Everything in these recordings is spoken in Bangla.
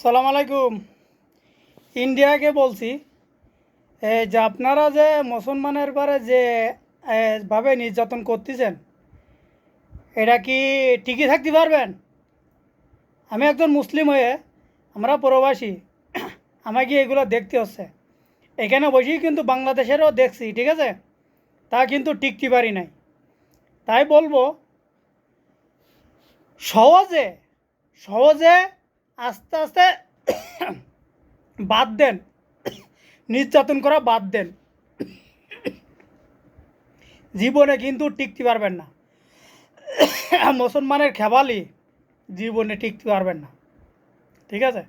সালাম আলাইকুম। ইন্ডিয়াকে বলছি এই যে আপনারা যে মুসলমানের পরে যে ভাবে নির্যাতন করতেছেন, এটা কি টিকে থাকতে পারবেন? আমি একজন মুসলিম হয়ে, আমরা প্রবাসী, আমাকে এগুলো দেখতে হচ্ছে। এখানে বসেই কিন্তু বাংলাদেশেরও দেখছি, ঠিক আছে? তা কিন্তু টিকতে পারি নাই। তাই বলব, সহজে সহজে আস্তে আস্তে বাদ দেন। নির্যাতন করা বাদ দেন। জীবনে কিন্তু টিকতে পারবেন না। মুসলমানের খেবালি জীবনে টিকতে পারবেন না। ঠিক আছে?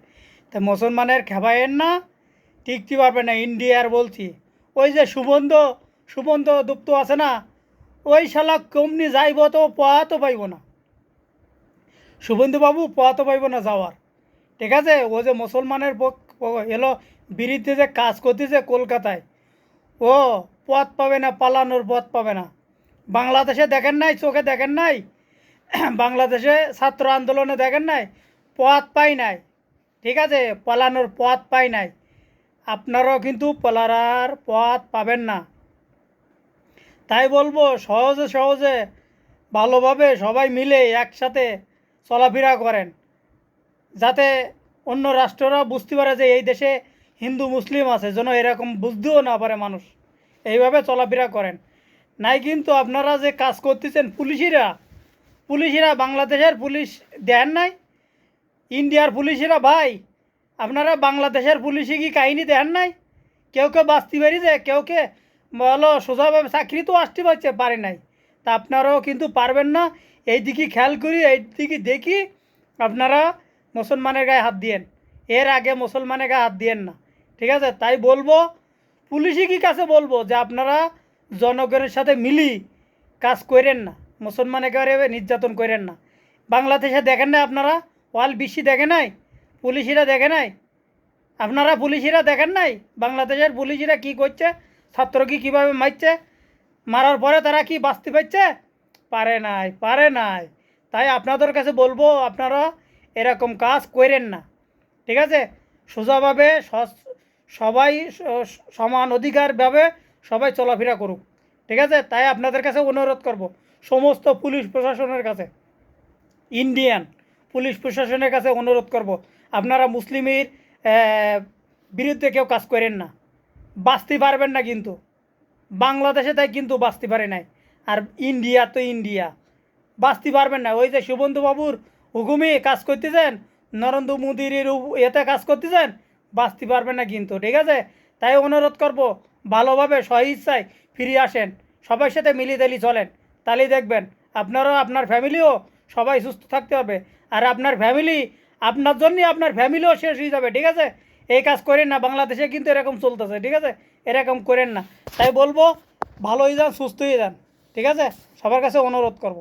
তা মুসলমানের খেবায়েন না, টিকতে পারবেন না। ইন্ডিয়ার বলছি। ওই যে সুবন্ধ সুবন্ধ দুপ্ত আছে না, ওই শালা কমনি যাইব তো পাওয়া তো পাইব না। শুভেন্দুবাবু পথ পাইব না যাওয়ার। ঠিক আছে? ও যে মুসলমানের এলো বিরুদ্ধে যে কাজ করতেছে কলকাতায়, ও পথ পাবে না, পালানোর পথ পাবে না। বাংলাদেশে দেখেন নাই, চোখে দেখেন নাই? বাংলাদেশে ছাত্র আন্দোলনে দেখেন নাই? পথ পাই নাই। ঠিক আছে? পালানোর পথ পাই নাই। আপনারাও কিন্তু পালার পথ পাবেন না। তাই বলব, সহজে সহজে ভালোভাবে সবাই মিলে একসাথে চলাফেরা করেন। যাতে অন্য রাষ্ট্ররা বুঝতে পারে যে এই দেশে হিন্দু, মুসলিম আছে, যেন এরকম বুঝতেও না পারে মানুষ। এইভাবে চলাফেরা করেন। নাই কিন্তু আপনারা যে কাজ করতেছেন, পুলিশিরা পুলিশিরা বাংলাদেশের পুলিশ দেন নাই? ইন্ডিয়ার পুলিশিরা, ভাই, আপনারা বাংলাদেশের পুলিশে কি কাহিনী দেন নাই? কেউ কেউ বাঁচতে পারিছে কেউ কে বলো, সোজাভাবে চাকরি তো আসতে পারছে, পারে নাই। তা আপনারাও কিন্তু পারবেন না। এই দিকে খেয়াল করি এই দিকে দেখি আপনারা মুসলমানের গায়ে হাত দিয়েন। এর আগে মুসলমানের গায়ে হাত দিয়েন না। ঠিক আছে? তাই বলব, পুলিশই কি কাছে বলব যে আপনারা জনগণের সাথে মিলি কাজ করেন না। মুসলমানের গায়ে নির্যাতন করেন না। বাংলাদেশে দেখেন না আপনারা? ওয়াল বিশ্বে দেখে নাই? পুলিশিরা দেখে নাই? আপনারা পুলিশিরা দেখেন নাই? বাংলাদেশের পুলিশিরা কি করছে? ছাত্রকে কীভাবে মারছে? মারার পরে তারা কি বাঁচতে পারছে? পারে নাই পারে নাই। তাই আপনাদের কাছে বলব, আপনারা এরকম কাজ করেন না। ঠিক আছে? সোজাভাবে সবাই সমান অধিকারভাবে সবাই চলাফেরা করুক। ঠিক আছে? তাই আপনাদের কাছে অনুরোধ করব, সমস্ত পুলিশ প্রশাসনের কাছে, ইন্ডিয়ান পুলিশ প্রশাসনের কাছে অনুরোধ করব, আপনারা মুসলিমের বিরুদ্ধে কেউ কাজ করেন না। বাঁচতে পারবেন না কিন্তু। বাংলাদেশে তাই কিন্তু বাঁচতে পারে নাই। আর ইন্ডিয়া তো ইন্ডিয়া। বাঁচতে পারবেন না। ওই যে শুভেন্দু বাবুর হুকুমে কাজ করতেছেন? নরেন্দ্র মোদির এতে কাজ করতেছেন? বাঁচতে পারবেন না কিন্তু, ঠিক আছে? তাই অনুরোধ করব, ভালোভাবে স্বইচ্ছায় ফিরে আসেন। সবার সাথে মিলিদালি চলেন। তাহলেই দেখবেন, আপনারও আপনার ফ্যামিলিও সবাই সুস্থ থাকতে হবে। আর আপনার ফ্যামিলি, আপনার জন্যই আপনার ফ্যামিলিও শেষ হয়ে যাবে, ঠিক আছে? এই কাজ করেন না, বাংলাদেশে কিন্তু এরকম চলতেছে, ঠিক আছে? এরকম করেন না। তাই বলব ভালো হয়ে যান সুস্থ হয়ে যান, ঠিক আছে? সবার কাছে অনুরোধ করব।